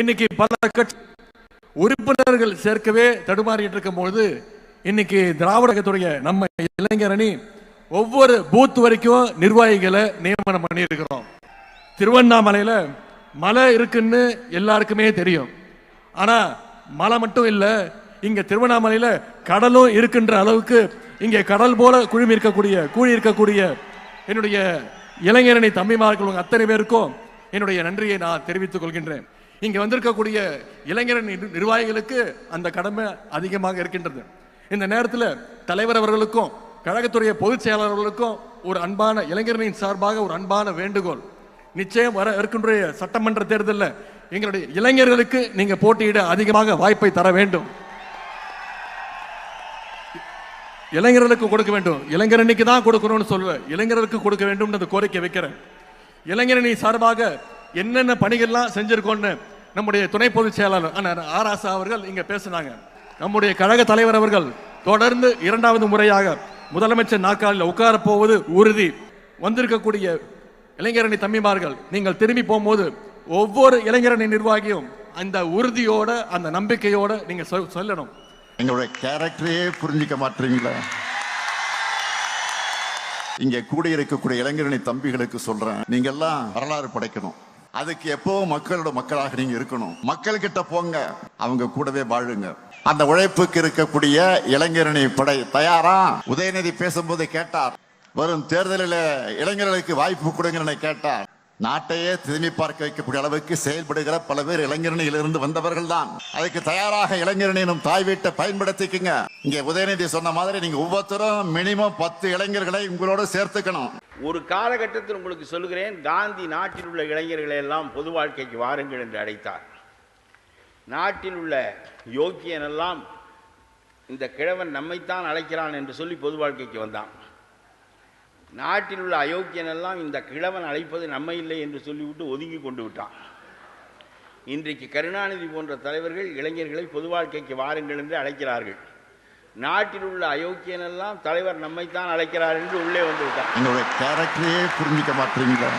இன்னைக்கு பல கட்சி உறுப்பினர்கள் சேர்க்கவே தடுமாறிட்டு இருக்கும் பொழுது இன்னைக்கு திராவிடகத்துடைய நம்ம இளைஞர் அணி ஒவ்வொரு பூத் வரைக்கும் நிர்வாகிகளை நியமனம் பண்ணியிருக்கிறோம். திருவண்ணாமலையில் மலை இருக்குன்னு எல்லாருக்குமே தெரியும். ஆனால் மலை மட்டும் இல்லை இங்கே திருவண்ணாமலையில் கடலும் இருக்கின்ற அளவுக்கு இங்கே கடல் போல குழுமி இருக்கக்கூடிய கூழி இருக்கக்கூடிய என்னுடைய இளைஞரணி தம்பிமார்கள் அத்தனை பேருக்கும் என்னுடைய நன்றியை நான் தெரிவித்துக் கொள்கின்றேன். இங்கே வந்திருக்கக்கூடிய இளைஞர் நிர்- நிர்வாகிகளுக்கு அந்த கடமை அதிகமாக இருக்கின்றது. இந்த நேரத்தில் தலைவர் அவர்களுக்கும் கழகத்துடைய பொதுச் செயலாளர்களுக்கும் ஒரு அன்பான இளைஞரணியின் சார்பாக ஒரு அன்பான வேண்டுகோள். நிச்சயம் வர இருக்கின்ற சட்டமன்ற தேர்தலில் எங்களுடைய இளைஞர்களுக்கு நீங்கள் போட்டியிட அதிகமாக வாய்ப்பை தர வேண்டும். இளைஞர்களுக்கு கொடுக்க வேண்டும். இளைஞரணிக்கு தான் கொடுக்கணும்னு சொல்லுவேன். இளைஞர்களுக்கு கொடுக்க வேண்டும் கோரிக்கை வைக்கிறேன். இளைஞரணி சார்பாக என்னென்ன பணிகள்லாம் செஞ்சிருக்கோம்னு நம்முடைய துணை பொதுச் செயலாளர் அண்ணா ஆர் அவர்கள் இங்கே பேசினாங்க. நம்முடைய கழக தலைவர் அவர்கள் தொடர்ந்து இரண்டாவது முறையாக முதலமைச்சர் நாற்காலில் உட்கார போவது உறுதி. வந்திருக்கக்கூடிய இளைஞரணி தம்பிமார்கள் நீங்கள் திரும்பி போகும்போது ஒவ்வொரு இளைஞரணி நிர்வாகியும் அந்த உறுதியோட அந்த நம்பிக்கையோட நீங்க சொல்லணும். எங்களுடைய கேரக்டரையே புரிஞ்சுக்க மாட்டீங்களா? இங்க கூட இருக்கக்கூடிய இளைஞரணி தம்பிகளுக்கு சொல்றேன். நீங்க எல்லாம் வரலாறு படைக்கணும். அதுக்கு எப்பவும் மக்களோட மக்களாக நீங்க இருக்கணும். மக்கள் கிட்ட போங்க அவங்க கூடவே வாழுங்க. அந்த உழைப்புக்கு இருக்கக்கூடிய இளைஞரணி படை தயாரா? உதயநிதி பேசும்போது கேட்டார். வரும் தேர்தலில் இளைஞர்களுக்கு வாய்ப்பு கொடுங்கன்னு கேட்டார். நாட்டையே திரும்பி பார்க்க வைக்கக்கூடிய அளவுக்கு செயல்படுகிற பல பேர் இளைஞரணியிலிருந்து வந்தவர்கள் தான். அதுக்கு தயாராக இளைஞரணியினும் தாய் வீட்டை பயன்படுத்திக்குங்க. இங்க உதயநிதி சொன்ன மாதிரி நீங்க ஒவ்வொருத்தரும் மினிமம் பத்து இளைஞர்களை உங்களோட சேர்த்துக்கணும். ஒரு காலகட்டத்தில் உங்களுக்கு சொல்லுகிறேன் காந்தி நாட்டில் உள்ள இளைஞர்களை எல்லாம் பொது வாழ்க்கைக்கு வாருங்கள் என்று அழைத்தார். நாட்டில் உள்ள யோக்கியன் எல்லாம் இந்த கிழவன் நம்மைத்தான் அழைக்கிறான் என்று சொல்லி பொது வாழ்க்கைக்கு வந்தான். நாட்டில் உள்ள அயோக்கியன் எல்லாம் இந்த கிழவன் அழைப்பது நம்மை இல்லை என்று சொல்லிவிட்டு ஒதுங்கி கொண்டு விட்டான். இன்றைக்கு கருணாநிதி போன்ற தலைவர்கள் இளைஞர்களை பொது வாழ்க்கைக்கு வாருங்கள் என்று அழைக்கிறார்கள். நாட்டில் உள்ள அயோக்கியன் எல்லாம் தலைவர் நம்மைத்தான் அழைக்கிறார் என்று உள்ளே வந்து விட்டார் எங்களுடைய கேரக்டரையே புரிஞ்சுக்க மாட்டீங்களா?